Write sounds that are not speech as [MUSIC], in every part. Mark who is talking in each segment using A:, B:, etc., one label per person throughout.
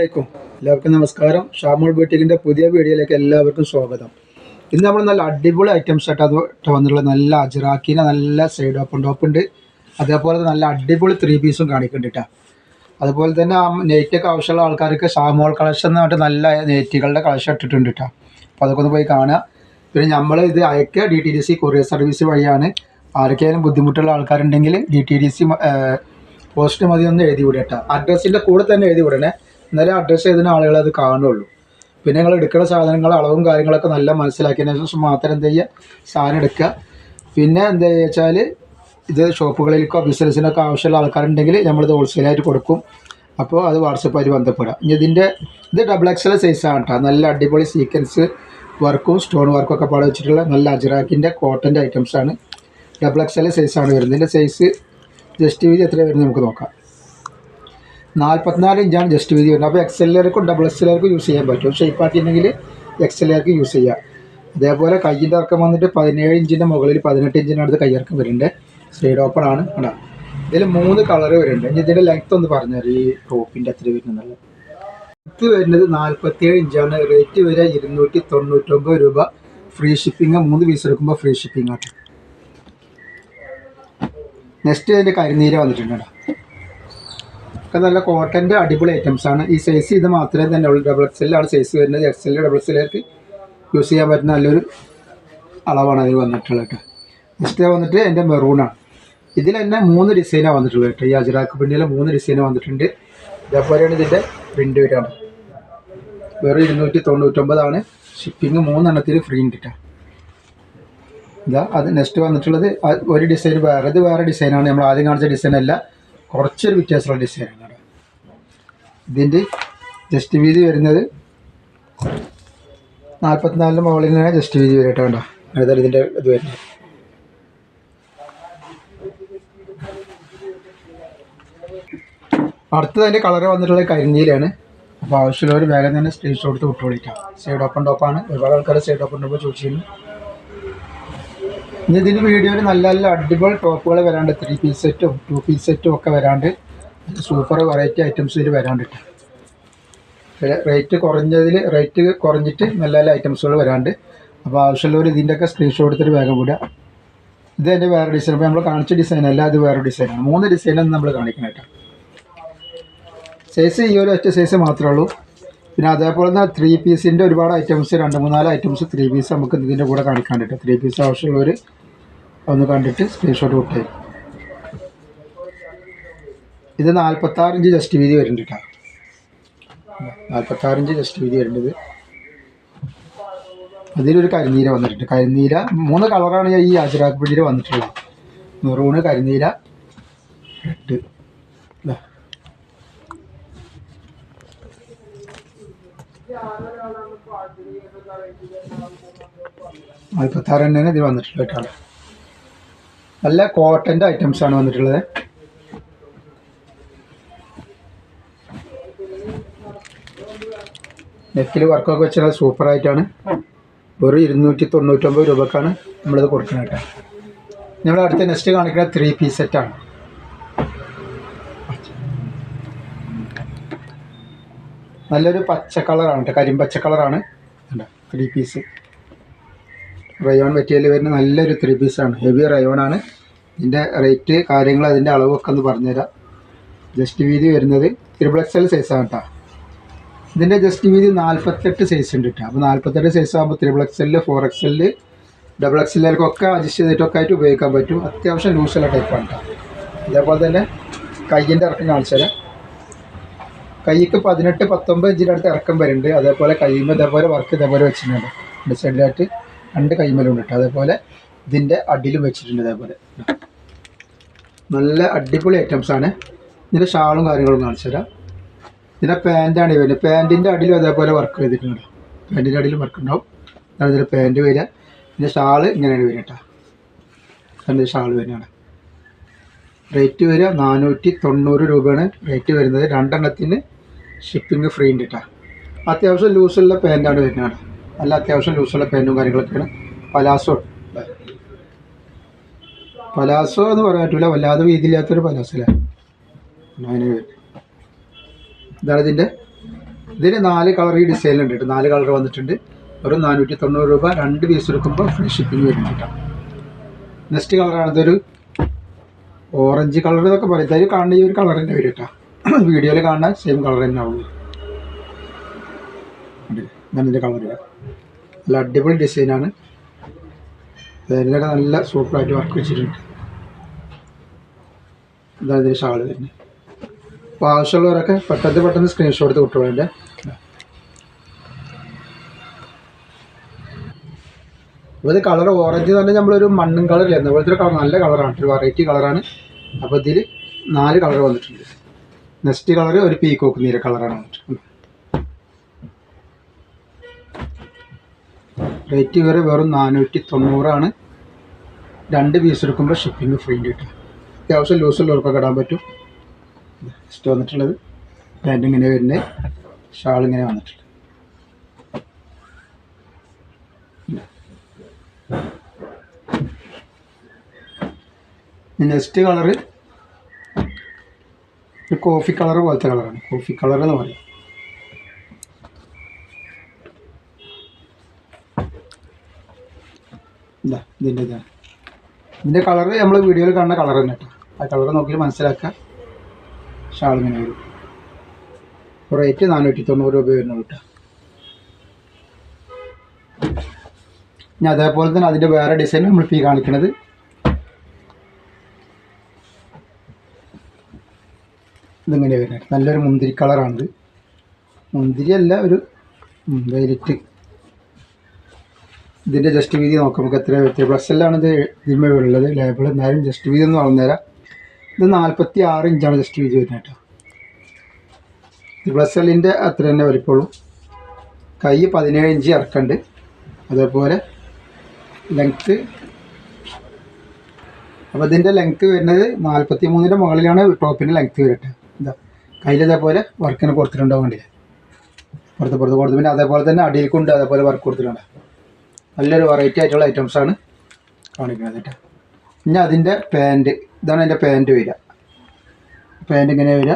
A: എല്ലാവർക്കും നമസ്കാരം. ഷാമോൾ ബൂട്ടിക്കിന്റെ പുതിയ വീഡിയോയിലേക്ക് എല്ലാവർക്കും സ്വാഗതം. ഇന്ന് നമ്മൾ നല്ല അടിപൊളി ഐറ്റംസ് ആയിട്ട് അത് വന്നിട്ടുള്ള നല്ല അജറാക്കിന് നല്ല സൈഡ് ഓപ്പൺ ടോപ്പ് ഉണ്ട്. അതേപോലെ നല്ല അടിപൊളി ത്രീ പീസും കാണിക്കുന്നുണ്ട് അതുപോലെ തന്നെ ആ നെയ്റ്റൊക്കെ ആവശ്യമുള്ള ആൾക്കാർക്ക് ഷാമോൾ കളക്ഷൻ എന്ന് പറഞ്ഞിട്ട് നല്ല നെയ്റ്റുകളുടെ കളക്ഷൻ ഇട്ടിട്ടുണ്ട് കേട്ടോ അപ്പോൾ അതൊക്കെ ഒന്ന് പോയി കാണുക. പിന്നെ നമ്മൾ ഇത് അയക്കുക D T D C courier service വഴിയാണ്. ആർക്കെങ്കിലും ബുദ്ധിമുട്ടുള്ള ആൾക്കാരുണ്ടെങ്കിൽ D T D C post മതി ഒന്ന് എഴുതി വിടുക കേട്ടോ അഡ്രസ്സിന്റെ കൂടെ തന്നെ എഴുതി വിടണേ. എന്നാലേ അഡ്രസ്സ് ചെയ്തിന് ആളുകൾ അത് കാണുള്ളൂ പിന്നെ നിങ്ങൾ എടുക്കുന്ന സാധനങ്ങൾ അളവും കാര്യങ്ങളൊക്കെ നല്ല മനസ്സിലാക്കിയതിന് ശേഷം മാത്രം എന്ത് ചെയ്യുക? സാധനം എടുക്കുക. പിന്നെ എന്താ വെച്ചാൽ ഇത് ഷോപ്പുകളിലേക്കോ ബിസിനസ്സിനൊക്കെ ആവശ്യമുള്ള ആൾക്കാരുണ്ടെങ്കിൽ നമ്മളിത് ഹോൾസെയിലായിട്ട് കൊടുക്കും. അപ്പോൾ അത് വാട്സപ്പായിട്ട് ബന്ധപ്പെടാം ഇനി ഇതിന്റെ ഇത് ഡബിൾ എക്സൽ സൈസാണ് കേട്ടോ നല്ല അടിപൊളി സീക്വൻസ് വർക്കും സ്റ്റോൺ വർക്കും ഒക്കെ പാടെ വെച്ചിട്ടുള്ള നല്ല അജറാക്കിന്റെ കോട്ടന്റെ ഐറ്റംസാണ് ഡബിൾ എക്സൽ സൈസാണ് വരുന്നത്. ഇതിന്റെ സൈസ് ജസ്റ്റ് വീതി എത്ര വരുന്നത് നമുക്ക് നോക്കാം. നാൽപ്പത്തിനാല് ഇഞ്ചാണ് ജസ്റ്റ് വീതി വരുന്നത്. അപ്പോൾ എക്സെല്ലുകാർക്കും ഡബിൾ എക്സെല്ലുകാർക്കും യൂസ് ചെയ്യാൻ പറ്റും. ഷേപ്പ് ആക്കിയിട്ടുണ്ടെങ്കിൽ എല്ലാവർക്കും യൂസ് ചെയ്യാം. അതേപോലെ കയ്യിന്റെ ഇറക്കം വന്നിട്ട് പതിനേഴ് ഇഞ്ചിന്റെ മുകളിൽ പതിനെട്ട് ഇഞ്ചിന്റെ അടുത്ത് കയ്യിറക്കം വരുന്നുണ്ട്. സൈഡ് ഓപ്പൺ ആണ്. കേട്ടോ ഇതിൽ മൂന്ന് കളർ വരുന്നുണ്ട്. ഇനി ഇതിന്റെ ലെങ്ത്ത് ഒന്ന് പറഞ്ഞാൽ ഈ ടോപ്പിന്റെ അത്ര വരുന്നുള്ളത്. ലെങ്ത്ത് വരുന്നത് നാൽപ്പത്തിയേഴ് ഇഞ്ചാണ്. റേറ്റ് വരിക ഇരുന്നൂറ്റി തൊണ്ണൂറ്റൊമ്പത് രൂപ ഫ്രീ ഷിപ്പിംഗ് മൂന്ന് പീസ് എടുക്കുമ്പോൾ ഫ്രീ ഷിപ്പിംഗ് ആണ്. നെക്സ്റ്റ് അതിന്റെ കരിനീര വന്നിട്ടുണ്ട് കേട്ടോ. ഒക്കെ നല്ല കോട്ടന്റെ അടിപൊളി ഐറ്റംസ് ആണ്. ഈ സൈസ് ഇത് മാത്രമേ തന്നെ ഉള്ളൂ. ഡബിൾ എക്സെല്ലാണ് സൈസ് വരുന്നത്. എക്സൽ ഡബിൾ എക്സിലേക്ക് യൂസ് ചെയ്യാൻ പറ്റുന്ന നല്ലൊരു അളവാണ് അതിൽ വന്നിട്ടുള്ളത് കേട്ടോ. നെക്സ്റ്റ് വന്നിട്ട് എന്റെ മെറൂണാണ് ഇതിൽ തന്നെ മൂന്ന് ഡിസൈനാണ് വന്നിട്ടുള്ളത് കേട്ടോ. ഈ അജറാക്ക് പ്രിന്റിൽ മൂന്ന് ഡിസൈന് വന്നിട്ടുണ്ട്. ഇതേപോലെയാണ് ഇതിന്റെ പ്രിന്റ് വരാണ് വെറും ഇരുന്നൂറ്റി തൊണ്ണൂറ്റൊമ്പതാണ് ഷിപ്പിംഗ് മൂന്നെണ്ണത്തിൽ ഫ്രീ ഉണ്ട് കേട്ടോ. ഇതാ അത് നെക്സ്റ്റ് വന്നിട്ടുള്ളത് ഒരു ഡിസൈൻ വേറെ ഇത് വേറെ ഡിസൈനാണ് നമ്മൾ ആദ്യം കാണിച്ച ഡിസൈൻ അല്ല. കുറച്ചൊരു വ്യത്യാസമുള്ള ഡിസൈനാണ് ഇതിന്റെ ജസ്റ്റ് വീതി വരുന്നത് നാൽപ്പത്തിനാലിന് മുകളിൽ നിന്നാണ് ജസ്റ്റ് വീതി വരും കേട്ടോ കണ്ടോ? അതായത് ഇതിന്റെ ഇത് വരുന്നത്. അടുത്തത് അതിന്റെ കളർ വന്നിട്ടുള്ളത് കരിഞ്ഞിയിലാണ് അപ്പോൾ ആവശ്യമുള്ളവർ വേഗം തന്നെ സ്ക്രീൻഷോട്ട് എടുത്ത് വിട്ടുകൊള്ളിക്കാം സൈഡ് ഓപ്പൺ ടോപ്പാണ് ഒരുപാട് ആൾക്കാർ സൈഡ് ഓപ്പൺ ടോപ്പ് ചോദിച്ചിരുന്നു. ഇനി ഇതിന്റെ വീഡിയോയിൽ നല്ല നല്ല അടിപൊളി ടോപ്പുകൾ വരാണ്ട് ത്രീ പീസ് സെറ്റും ടു പീസ് സെറ്റും ഒക്കെ വരാണ്ട് സൂപ്പർ വെറൈറ്റി ഐറ്റംസ് ഇതിൽ വരാണ്ടിട്ട്. റേറ്റ് കുറഞ്ഞതിൽ റേറ്റ് കുറഞ്ഞിട്ട് നല്ല നല്ല ഐറ്റംസുകൾ വരാണ്ട്. അപ്പോൾ ആവശ്യമുള്ളവർ ഇതിന്റെയൊക്കെ സ്ക്രീൻഷോട്ട് എടുത്തിട്ട് വേഗം വിടുക. ഇത് എന്റെ വേറെ ഡിസൈൻ അപ്പോൾ നമ്മൾ കാണിച്ച ഡിസൈൻ അല്ല അത് വേറെ ഡിസൈനാണ് മൂന്ന് ഡിസൈനാണ് നമ്മൾ കാണിക്കണം കേട്ടോ സൈസ് ഈ ഒരു ഒറ്റ സൈസ് മാത്രമേ ഉള്ളൂ. പിന്നെ അതേപോലെ തന്നെ ത്രീ പീസിന്റെ ഒരുപാട് ഐറ്റംസ് രണ്ട് മൂന്നാൽ ഐറ്റംസ് ത്രീ പീസ് നമുക്ക് ഇതിന്റെ കൂടെ കാണിക്കാൻ കേട്ടോ ത്രീ പീസ് ആവശ്യമുള്ളവർ ഒന്ന് കണ്ടിട്ട് സ്ക്രീൻഷോട്ട് വിട്ടേ ഇത് നാൽപ്പത്താറ് ഇഞ്ച് ജസ്റ്റ് വീതി വരുന്നുണ്ട് കേട്ടോ നാൽപ്പത്താറ് ഇഞ്ച് ജസ്റ്റ് വീതി വരുന്നത്. അതിലൊരു കരിനീര വന്നിട്ടുണ്ട്. കരിനീര മൂന്ന് കളറാണ് ഈ അജറാക്ക് പിടിയിൽ വന്നിട്ടുള്ളത്. മെറൂണ് കരിനീര റെഡ്. നാൽപ്പത്താറ് തന്നെയാണ് ഇതിൽ വന്നിട്ടുള്ളത് കേട്ടോ നല്ല കോട്ടന്റെ ഐറ്റംസാണ് വന്നിട്ടുള്ളത്. നെക്കിൽ വർക്കൊക്കെ വെച്ചാൽ സൂപ്പറായിട്ടാണ്. ഒരു ഇരുന്നൂറ്റി തൊണ്ണൂറ്റൊമ്പത് രൂപക്കാണ് നമ്മളിത് കൊടുക്കുന്നത് നമ്മൾ അടുത്ത നെക്സ്റ്റ് കാണിക്കുന്ന ത്രീ പീസ് സെറ്റാണ് നല്ലൊരു പച്ച കളറാണ് കേട്ടോ. കരിമ്പച്ച കളറാണ് ത്രീ പീസ് റയോൺ മെറ്റീരിയൽ വരുന്ന നല്ലൊരു ത്രീ പീസാണ് ഹെവി റയോണാണ് ഇതിന്റെ റേറ്റ് കാര്യങ്ങൾ അതിന്റെ അളവൊക്കെ ഒന്ന് പറഞ്ഞുതരാം. ജസ്റ്റ് വീതി വരുന്നത് ത്രിബിൾ എക്സൽ സൈസാണ് കേട്ടോ. ഇതിന്റെ ജസ്റ്റ് വീതി നാൽപ്പത്തെട്ട് സൈസ് ഉണ്ട് കേട്ടോ അപ്പോൾ നാൽപ്പത്തെട്ട് സൈസ് ആകുമ്പോൾ ത്രിബിൾ എക്സലിൽ ഫോർ എക്സലിൽ ഡബിൾ എക്സലിലേക്കൊക്കെ അഡ്ജസ്റ്റ് ചെയ്തിട്ടൊക്കെ ആയിട്ട് ഉപയോഗിക്കാൻ പറ്റും. അത്യാവശ്യം ലൂസുള്ള ടൈപ്പാണ് കേട്ടോ അതേപോലെ തന്നെ കയ്യിന്റെ ഇറക്കം കാണിച്ചു തരാം. കൈക്ക് പതിനെട്ട് പത്തൊമ്പത് ഇഞ്ചിന്റെ അടുത്ത് ഇറക്കം വരുന്നുണ്ട്. അതേപോലെ കൈമ ഇതേപോലെ വർക്ക് ഇതേപോലെ വെച്ചിട്ടുണ്ട്. രണ്ട് സൈഡിലായിട്ട് രണ്ട് കൈമലുണ്ട് കേട്ടോ അതേപോലെ ഇതിന്റെ അടിയിലും വെച്ചിട്ടുണ്ട് ഇതേപോലെ. നല്ല അടിപൊളി ഐറ്റംസ് ആണ്. ഇതിന്റെ ഷാളും കാര്യങ്ങളും കാണിച്ചു തരാം. ഇതിന്റെ പാന്റാണ് വരുന്നത്. പാന്റിന്റെ അടിയിലും അതേപോലെ വർക്ക് ചെയ്തിട്ടുണ്ട് പാന്റിന്റെ അടിയിലും വർക്ക് ഉണ്ടാവും. അതാണ് ഇതിന്റെ പാന്റ് വരിക. ഇതിന്റെ ഷാൾ ഇങ്ങനെയാണ് വരിക കേട്ടോ. അതിന്റെ ഷാൾ വരുന്നതാണ് റേറ്റ് വരിക നാനൂറ്റി തൊണ്ണൂറ് രൂപയാണ് റേറ്റ് വരുന്നത്. രണ്ടെണ്ണത്തിന് ഷിപ്പിംഗ് ഫ്രീ ഉണ്ട് കേട്ടോ. അത്യാവശ്യം ലൂസുള്ള പാന്റാണ് വരുന്നത് നല്ല അത്യാവശ്യം ലൂസുള്ള പാന്റും കാര്യങ്ങളൊക്കെയാണ്. പലാസോ. പലാസോ എന്ന് പറയാൻ പറ്റില്ല വല്ലാതെ വീതിയില്ലാത്തൊരു പലാസല്ലേ? അങ്ങനെ ഇതാണ് ഇതിന്റെ ഇതിന് നാല് കളർ ഈ ഡിസൈനിലുണ്ട് കേട്ടോ. നാല് കളർ വന്നിട്ടുണ്ട്. ഒരു നാനൂറ്റി തൊണ്ണൂറ് രൂപ രണ്ട് പീസ് എടുക്കുമ്പോൾ ഫ്രീ ഷിപ്പിംഗ് വരുന്നുണ്ട് നെക്സ്റ്റ് കളറാണ് ഇതൊരു ഓറഞ്ച് കളർ എന്നൊക്കെ പറയും. ഇതായി കാണുന്ന ഈ ഒരു കളർ തന്നെ വരും കേട്ടോ. [CLEARS THROAT] വീഡിയോയിൽ കാണുന്ന സെയിം കളർ തന്നെ ആവുള്ളൂ. ഇതിന്റെ കളർ നല്ല അടിപൊളി ഡിസൈനാണ് ഇതിലൊക്കെ നല്ല സൂപ്പറായിട്ട് വർക്ക് വെച്ചിട്ടുണ്ട്. ഇതാണ് ഇതിന്റെ ഷാൾ വരുന്നത്. അപ്പോൾ ആവശ്യമുള്ളവരൊക്കെ പെട്ടെന്ന് പെട്ടെന്ന് സ്ക്രീൻഷോട്ട് എടുത്ത് വിട്ടോളൂ അപ്പോൾ ഇത് കളർ ഓറഞ്ച് തന്നെ നമ്മളൊരു മണ്ണും കളർ ചെയ്യുന്നത് അതുപോലത്തെ കളർ നല്ല കളറാണ് ഒരു വെറൈറ്റി കളറാണ് അപ്പോൾ ഇതിൽ നാല് കളർ വന്നിട്ടുണ്ട്. നെക്സ്റ്റ് കളർ ഒരു പീക്കോക്ക് നീല കളറാണ് വന്നിട്ടുണ്ട് റേറ്റ് വരെ വെറും നാനൂറ്റി തൊണ്ണൂറാണ് രണ്ട് പീസ് എടുക്കുമ്പോൾ ഷിപ്പിംഗ് ഫ്രീ കിട്ടും. അത്യാവശ്യം ലൂസുള്ളവർക്കൊക്കെ ഇടാൻ പറ്റും. നെക്സ്റ്റ് വന്നിട്ടുള്ളത് പാന്റ് ഇങ്ങനെ വരുന്നത് ഷാൾ ഇങ്ങനെ വന്നിട്ടുണ്ട് നെക്സ്റ്റ് കളറ് ഒരു കോഫി കളർ പോലത്തെ കളറാണ് കോഫി കളർ എന്ന് പറയും. ഇതാ ഇതിന്റെ ഇതാണ് ഇതിന്റെ കളർ നമ്മൾ വീഡിയോയിൽ കാണുന്ന കളർ തന്നെ കേട്ടോ ആ കളർ നോക്കി മനസ്സിലാക്കുക. ഷാൾ ഇങ്ങനെ വരും. റേറ്റ് നാനൂറ്റി തൊണ്ണൂറ് രൂപ വരുന്നുള്ളൂ കേട്ടോ ഇനി അതേപോലെ തന്നെ അതിന്റെ വേറെ ഡിസൈൻ നമ്മൾ ഫീ കാണിക്കണത്. ഇതിങ്ങനെ വരുന്നത് നല്ലൊരു മുന്തിരി കളറാണിത് മുന്തിരി അല്ല ഒരു വൈലറ്റ് ഇതിന്റെ ജസ്റ്റ് വീതി നോക്കാം നമുക്ക് എത്ര എത്ര പ്ലസ് എല്ലാണ് ഇത് ഇതിന്മേ ഉള്ളത്. ലേബിൾ എന്നാലും ജസ്റ്റ് വീതി ഒന്ന് വളർന്നുതരാം ഇത് നാൽപ്പത്തി ആറ് ഇഞ്ചാണ് ജസ്റ്റ് വീതി വരുന്നത് കേട്ടോ. പ്ലസ് എല്ലിന്റെ അത്ര തന്നെ വലിപ്പമുള്ളൂ. കൈ പതിനേഴ് ഇഞ്ച് ഇറക്കുന്നുണ്ട് അതേപോലെ ലെങ്ത്ത് അപ്പോൾ ഇതിന്റെ ലെങ്ത്ത് വരുന്നത് നാൽപ്പത്തി മൂന്നിന്റെ മുകളിലാണ് ടോപ്പിന്റെ ലെങ്ത്ത് വരട്ടെ എന്താ കയ്യിൽ ഇതേപോലെ വർക്കിന് കൊടുത്തിട്ടുണ്ടാവും വേണ്ടില്ല പുറത്ത് പുറത്ത് കൊടുത്തു. പിന്നെ അതേപോലെ തന്നെ അടിയിൽ കൊണ്ട് അതേപോലെ വർക്ക് കൊടുത്തിട്ടുണ്ട്. നല്ലൊരു വെറൈറ്റി ആയിട്ടുള്ള ഐറ്റംസാണ് കാണിക്കുന്നത് കേട്ടോ. ഇനി അതിന്റെ പാന്റ് ഇതാണ് അതിന്റെ പാന്റ് വരിക പാന്റ് ഇങ്ങനെ വരിക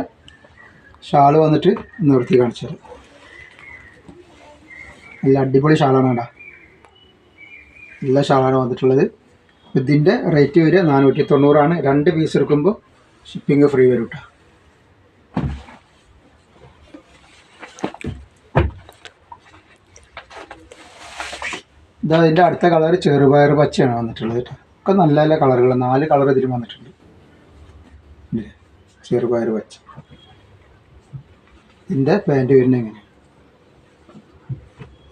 A: ഷാൾ വന്നിട്ട് നിർത്തി കാണിച്ചത്. നല്ല അടിപൊളി ഷാളാണ് കേട്ടോ. നല്ല ഷാളാണ് വന്നിട്ടുള്ളത്. ഇതിന്റെ റേറ്റ് വരിക നാനൂറ്റി തൊണ്ണൂറാണ് രണ്ട് പീസ് എടുക്കുമ്പോൾ ഷിപ്പിംഗ് ഫ്രീ വരും കേട്ടോ. ഇതാ ഇതിന്റെ അടുത്ത കളർ ചെറുപയർ പച്ചയാണ് വന്നിട്ടുള്ളത് കേട്ടോ. ഒക്കെ നല്ല നല്ല കളറുകൾ നാല് കളർ ഇതിലും വന്നിട്ടുണ്ട്? ചെറുപയർ വെച്ച. ഇതിന്റെ പാന്റ് വരുന്നത് എങ്ങനെ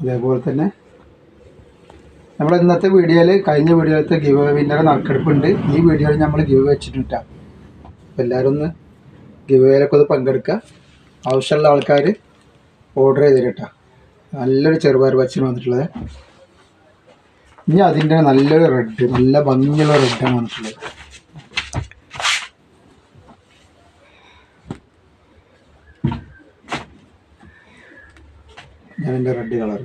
A: അതേപോലെ തന്നെ നമ്മൾ ഇന്നത്തെ വീഡിയോയിൽ കഴിഞ്ഞ വീഡിയോയിലത്തെ ഗിവ് വിന്നറെ നറുക്കെടുപ്പുണ്ട്. ഈ വീഡിയോയിൽ നമ്മൾ ഗിവ് വെച്ചിട്ടുണ്ട്. അപ്പോൾ എല്ലാവരും ഒന്ന് ഗിവ് വേലൊക്കെ ഒന്ന് പങ്കെടുക്കുക. ആവശ്യമുള്ള ആൾക്കാർ ഓർഡർ ചെയ്തിട്ടാ. നല്ലൊരു ചെറുപയർ വച്ചിന് വന്നിട്ടുള്ളത്. ഇനി അതിന്റെ നല്ലൊരു റെഡ് നല്ല ഭംഗിയുള്ള റെഡാണ് വന്നിട്ടുള്ളത്. ഞാനെന്റെ റെഡ് കളർ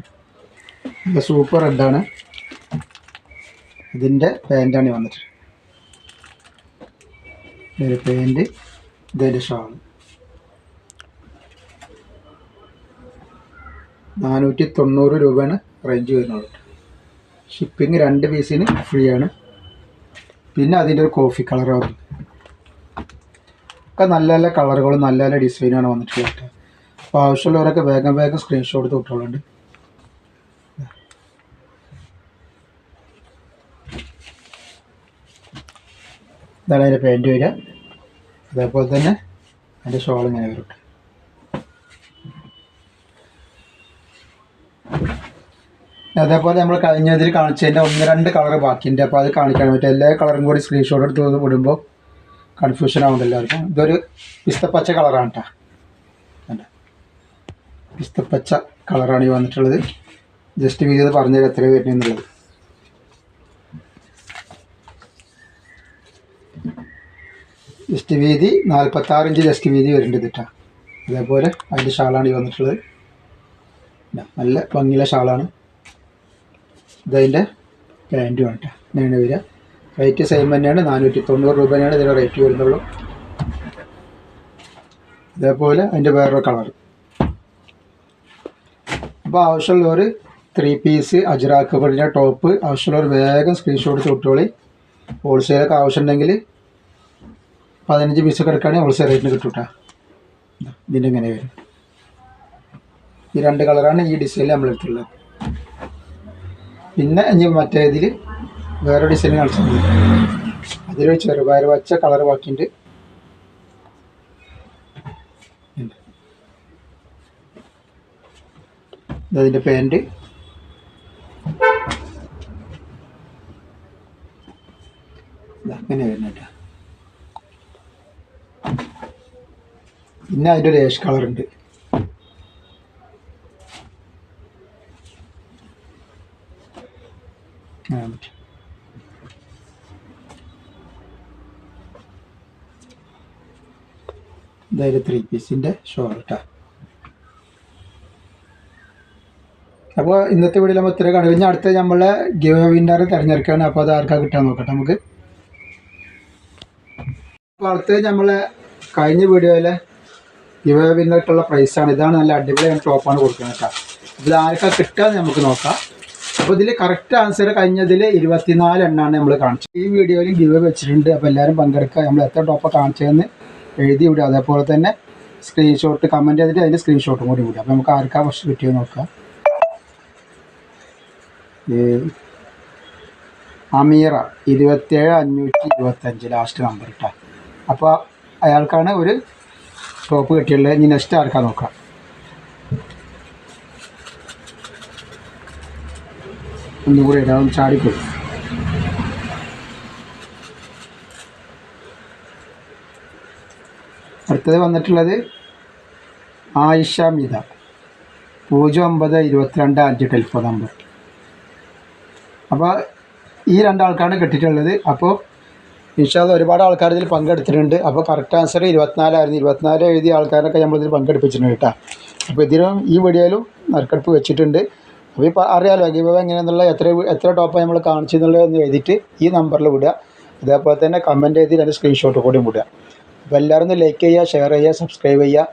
A: നല്ല സൂപ്പർ റെഡാണ് ഇതിന്റെ പാന്റാണ് വന്നിട്ട്. ഇതൊരു പാന്റ് ഇതിന്റെ ഷാൾ നാനൂറ്റി തൊണ്ണൂറ് രൂപയാണ് റേഞ്ച് വരുന്നത്. ഷിപ്പിംഗ് രണ്ട് പീസിന് ഫ്രീ ആണ്. പിന്നെ അതിന്റെ ഒരു കോഫി കളർ ഒക്കെ നല്ല നല്ല കളറുകളും നല്ല നല്ല ഡിസൈനാണ് വന്നിട്ടുള്ളത്. അപ്പോൾ ആവശ്യമുള്ളവരൊക്കെ വേഗം വേഗം സ്ക്രീൻഷോട്ട് എടുത്ത് വിട്ടോളുണ്ട്. ഇതാണ് അതിന്റെ പാന്റ് വരിക. അതേപോലെ തന്നെ അതിന്റെ ഷോൾ ഇങ്ങനെ വരും. അതേപോലെ നമ്മൾ കഴിഞ്ഞതിൽ കാണിച്ചതിന്റെ ഒന്ന് രണ്ട് കളർ ബാക്കിയുണ്ട്. അപ്പോൾ അത് കാണിക്കാൻ പറ്റും എല്ലാ കളറും കൂടി സ്ക്രീൻഷോട്ട് എടുത്ത് വിടുമ്പോൾ കൺഫ്യൂഷൻ ആവുന്നുണ്ട് എല്ലാവർക്കും. ഇതൊരു പിസ്തപ്പച്ച കളറാണ് കേട്ടോ? പിസ്തപ്പച്ച കളറാണ് ഈ വന്നിട്ടുള്ളത്. ജസ്റ്റ് വീതി ഇത് പറഞ്ഞത് എത്ര വരുന്നത് ജസ്റ്റ് വീതി നാൽപ്പത്താറ് ഇഞ്ച് ജസ്റ്റ് വീതി വരുന്നുണ്ട് കേട്ടോ. അതേപോലെ അതിന്റെ ഷാളാണ് ഈ വന്നിട്ടുള്ളത്. നല്ല ഭംഗിയുള്ള ഷാളാണ്. ഇതതിന്റെ പാന്റും ആണ് കേട്ടോ. ഇങ്ങനെയാണ് വരിക. റേറ്റ് സെയിം തന്നെയാണ്. നാനൂറ്റി തൊണ്ണൂറ് രൂപ തന്നെയാണ് ഇതിന്റെ റേറ്റ് വരുന്നുള്ളൂ. അതേപോലെ അതിന്റെ വേറൊരു കളർ അപ്പോൾ ആവശ്യമുള്ളവർ ത്രീ പീസ് അജ്രാക്ക് പടിന്റെ ടോപ്പ് ആവശ്യമുള്ളവർ വേഗം സ്ക്രീൻഷോട്ട് ചുട്ടോളി ഹോൾസെയിലൊക്കെ ആവശ്യമുണ്ടെങ്കിൽ പതിനഞ്ച് പീസൊക്കെ എടുക്കുകയാണെങ്കിൽ ഹോൾസെയിൽ റേറ്റിന് കിട്ടും ഇതിന്റെ ഇങ്ങനെ വരും. ഈ രണ്ട് കളറാണ് ഈ ഡിസൈനിൽ നമ്മളെടുത്തുള്ളത് പിന്നെ ഇനി മറ്റേ ഇതിൽ വേറെ ഡിസൈൻ കളിച്ചിട്ടുണ്ട് അതിൽ ചെറുപയർ വച്ച കളർ ബാക്കിയുണ്ട് ഉണ്ട്. ഇതതിന്റെ പാന്റ് അങ്ങനെ വരുന്നുണ്ട് പിന്നെ അതിന്റെ ഒരു ഏഷ് പറ്റും. ഇതായത് ത്രീ പീസിന്റെ ഷോൾ കേട്ടോ അപ്പോൾ ഇന്നത്തെ വീഡിയോ നമ്മൾ ഇത്ര കാണും ഇനി അടുത്ത നമ്മളെ ഗിവ് വിന്നർ തിരഞ്ഞെടുക്കുകയാണ് അപ്പോൾ അത് ആർക്കാ കിട്ടാൻ നോക്കട്ടെ നമുക്ക്. അപ്പോൾ അടുത്തത് നമ്മളെ കഴിഞ്ഞ വീഡിയോയിലെ ഗിവ് വിന്നർക്കുള്ള പ്രൈസാണ് ഇതാണ് നല്ല അടിപൊളിയാണ് ടോപ്പാണ് കൊടുക്കുന്നത് കേട്ടോ. ഇതിൽ ആർക്കാ കിട്ടാന്ന് നമുക്ക് നോക്കാം. അപ്പോൾ ഇതിൽ കറക്റ്റ് ആൻസർ കഴിഞ്ഞതിൽ ഇരുപത്തിനാല് എണ്ണാണ് നമ്മൾ കാണിച്ചത്. ഈ വീഡിയോയിൽ ഗിവ് വെച്ചിട്ടുണ്ട്. അപ്പോൾ എല്ലാവരും പങ്കെടുക്കുക. നമ്മൾ എത്ര ടോപ്പ് കാണിച്ചതെന്ന് എഴുതി വിടുക. അതേപോലെ തന്നെ സ്ക്രീൻഷോട്ട് കമന്റ് ചെയ്തിട്ട് അതിന്റെ സ്ക്രീൻഷോട്ടും കൂടി വിടുക. അപ്പോൾ നമുക്ക് ആർക്കാ ഫസ്റ്റ് കിട്ടിയത് നോക്കാം. അമീറ ഇരുപത്തേഴ് അഞ്ഞൂറ്റി ഇരുപത്തഞ്ച് ലാസ്റ്റ് നമ്പർ കേട്ടോ അപ്പോൾ അയാൾക്കാണ് ഒരു ടോപ്പ് കിട്ടിയുള്ളത് ഇനി നെക്സ്റ്റ് ആർക്കാ നോക്കാം? ഒന്നും കൂടി ഇടാം ചാടിപ്പോയി അടുത്തത് വന്നിട്ടുള്ളത് ആയിഷ മിത. പൂജ്യം ഒമ്പത് ഇരുപത്തിരണ്ട് അഞ്ച് ടെലിഫോൺ നമ്പർ അപ്പോൾ ഈ രണ്ടാൾക്കാണ് കിട്ടിയിട്ടുള്ളത്. അപ്പോൾ ഇൻഷാല്ല ഒരുപാട് ആൾക്കാർ ഇതിൽ പങ്കെടുത്തിട്ടുണ്ട്. അപ്പോൾ കറക്റ്റ് ആൻസർ ഇരുപത്തിനാലായിരുന്നു. ഇരുപത്തിനാല് എഴുതിയ ആൾക്കാരൊക്കെ നമ്മളിതിൽ പങ്കെടുപ്പിച്ചിട്ടുണ്ട് കേട്ടോ. അപ്പോൾ ഇതിലും ഈ വീഡിയോയിലും നറുക്കെടുപ്പ് വെച്ചിട്ടുണ്ട്. അപ്പോൾ ഇപ്പോൾ അറിയാലോ ഗിവ് എങ്ങനെയാണെന്നുള്ള എത്ര എത്ര ടോപ്പ് നമ്മൾ കാണിച്ചെന്നുള്ളത് എന്ന് എഴുതിയിട്ട് ഈ നമ്പറിൽ വിടുക. അതേപോലെ തന്നെ കമന്റ് എഴുതി അതിന്റെ സ്ക്രീൻഷോട്ട് കൂടി വിടുക. അപ്പോൾ എല്ലാവരും ലൈക്ക് ചെയ്യുക ഷെയർ ചെയ്യുക സബ്സ്ക്രൈബ് ചെയ്യുക.